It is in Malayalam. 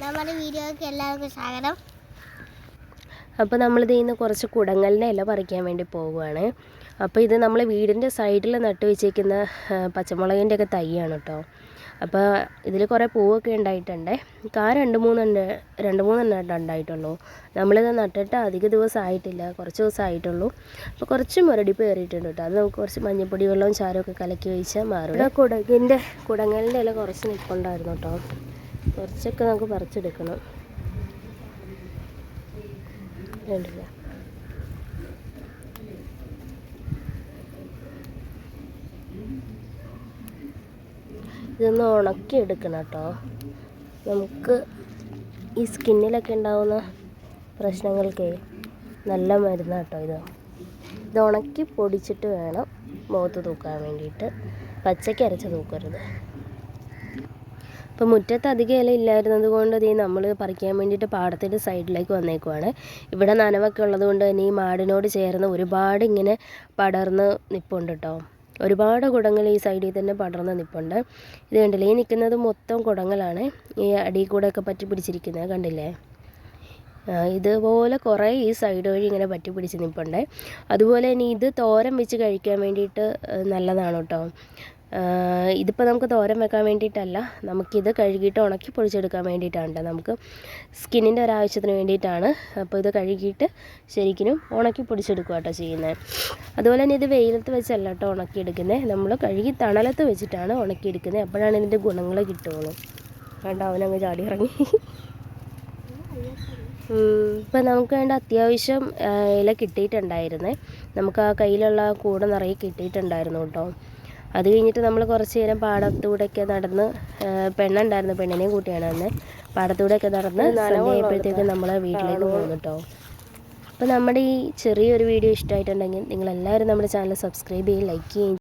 നമ്മുടെ വീഡിയോക്ക് എല്ലാവർക്കും സ്വാഗതം. അപ്പോൾ നമ്മളിത് ഇന്ന് കുറച്ച് കുടങ്ങളുടെ ഇല പറിക്കാൻ വേണ്ടി പോവുകയാണ്. അപ്പോൾ ഇത് നമ്മൾ വീടിന്റെ സൈഡിൽ നട്ട് വെച്ചേക്കുന്ന പച്ചമുളകിന്റെ ഒക്കെ തൈയാണ് കേട്ടോ അപ്പോൾ ഇതിൽ കുറേ പൂവൊക്കെ ഉണ്ടായിട്ടുണ്ട് കാ രണ്ട് മൂന്നെണ്ണ രണ്ട് മൂന്നെണ്ണം ഉണ്ടായിട്ടുള്ളൂ നമ്മളിത് നട്ടിട്ട് അധിക ദിവസം ആയിട്ടില്ല കുറച്ച് ദിവസം ആയിട്ടുള്ളൂ. അപ്പോൾ കുറച്ച് മുരടിപ്പ് കയറിയിട്ടുണ്ട് കേട്ടോ അത് നമുക്ക് കുറച്ച് മഞ്ഞപ്പൊടി വെള്ളവും ചാരമൊക്കെ കലക്കി ഒഴിച്ചാൽ മാറും. കുടകിന്റെ കുടങ്ങളുടെ ഇല കുറച്ച് നിൽപ്പുണ്ടായിരുന്നു കേട്ടോ കുറച്ചൊക്കെ നമുക്ക് പറിച്ചെടുക്കണം. വേണ്ടില്ല ഇതൊന്ന് ഉണക്കി എടുക്കണം കേട്ടോ. നമുക്ക് ഈ സ്കിന്നിലൊക്കെ ഉണ്ടാവുന്ന പ്രശ്നങ്ങൾക്ക് നല്ല മരുന്നാണ് കേട്ടോ ഇത്. ഇത് ഉണക്കി പൊടിച്ചിട്ട് വേണം മുഖത്ത് തൂക്കാൻ വേണ്ടിയിട്ട്. പച്ചയ്ക്ക് അരച്ച് തൂക്കരുത്. ഇപ്പോൾ മുറ്റത്ത് അധികം ഇല ഇല്ലായിരുന്നത് കൊണ്ട് ഇതേ നമ്മൾ പറിക്കാൻ വേണ്ടിയിട്ട് പാടത്തിന്റെ സൈഡിലേക്ക് വന്നേക്കുവാണ്. ഇവിടെ നനവൊക്കെ ഉള്ളത് കൊണ്ട് തന്നെ ഈ മാടിനോട് ചേർന്ന് ഒരുപാട് ഇങ്ങനെ പടർന്ന് നിൽപ്പുണ്ട് കേട്ടോ ഒരുപാട് കുടങ്ങൾ ഈ സൈഡിൽ തന്നെ പടർന്ന് നിൽപ്പുണ്ട് ഇത് കണ്ടില്ലേ? ഈ നിൽക്കുന്നത് മൊത്തം കുടങ്ങളാണ്. ഈ അടിയിൽ കൂടെയൊക്കെ പറ്റി പിടിച്ചിരിക്കുന്നത് കണ്ടില്ലേ? ഇതുപോലെ കുറേ ഈ സൈഡ് വഴി ഇങ്ങനെ പറ്റി പിടിച്ച് നിൽപ്പുണ്ട് അതുപോലെ തന്നെ ഇത് തോരൻ വെച്ച് കഴിക്കാൻ വേണ്ടിയിട്ട് നല്ലതാണ് കേട്ടോ ഇതിപ്പോൾ നമുക്ക് തോരൻ വെക്കാൻ വേണ്ടിയിട്ടല്ല നമുക്കിത് കഴുകിയിട്ട് ഉണക്കി പൊടിച്ചെടുക്കാൻ വേണ്ടിയിട്ടാണ് ട്ടോ. നമുക്ക്. സ്കിന്നിന്റെ ഒരാവശ്യത്തിന് വേണ്ടിയിട്ടാണ്. അപ്പോൾ ഇത് കഴുകിയിട്ട് ശരിക്കും ഉണക്കി പൊടിച്ചെടുക്കുക കേട്ടോ ചെയ്യുന്നത് അതുപോലെ തന്നെ ഇത് വെയിലത്ത് വെച്ചല്ല കേട്ടോ ഉണക്കിയെടുക്കുന്നത് നമ്മൾ കഴുകി തണലത്ത് വെച്ചിട്ടാണ് ഉണക്കിയെടുക്കുന്നത് അപ്പോഴാണ് ഇതിന്റെ ഗുണങ്ങൾ കിട്ടുള്ളൂ. കണ്ടോ അവനങ്ങ് ചാടി ഇറങ്ങി ഇപ്പം നമുക്ക് വേണ്ട അത്യാവശ്യം ഇല കിട്ടിയിട്ടുണ്ടായിരുന്നേ. നമുക്ക് ആ കയ്യിലുള്ള കൂട നിറയെ കിട്ടിയിട്ടുണ്ടായിരുന്നു കേട്ടോ. അത് കഴിഞ്ഞിട്ട് നമ്മൾ കുറച്ച് നേരം പാടത്തൂടെയൊക്കെ നടന്ന് പെണ്ണുണ്ടായിരുന്നു പെണ്ണിനെയും കൂട്ടിയാണ് അന്ന്. പാടത്തൂടെയൊക്കെ നടന്ന് സന്ധ്യയായപ്പോഴത്തേക്ക് നമ്മൾ വീട്ടിലേക്ക് പോകുന്നു കേട്ടോ. അപ്പോൾ നമ്മുടെ ഈ ചെറിയൊരു വീഡിയോ ഇഷ്ടമായിട്ടുണ്ടെങ്കിൽ നിങ്ങളെല്ലാവരും നമ്മുടെ ചാനൽ സബ്സ്ക്രൈബ് ചെയ്യുകയും ലൈക്ക് ചെയ്യും.